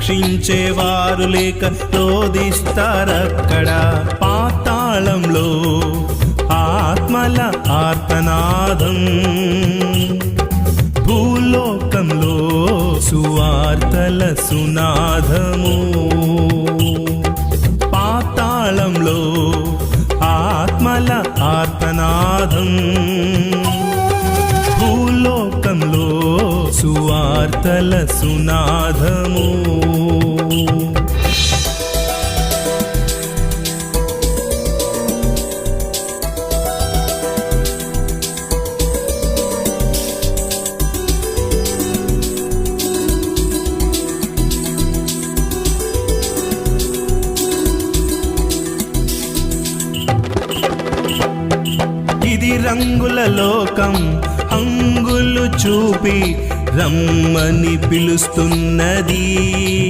రక్షించేవారు లేక రోధిస్తారక్కడ? పాతాళంలో ఆత్మల ఆర్తనాదం. భూలోకంలో సువార్తల సునాదము. పాతాళంలో ఆత్మల ఆర్తనాదం. సువార్తల సునాదము. ఇది రంగుల లోకం. అంగులు చూపి రమ్మని పిలుస్తున్నది.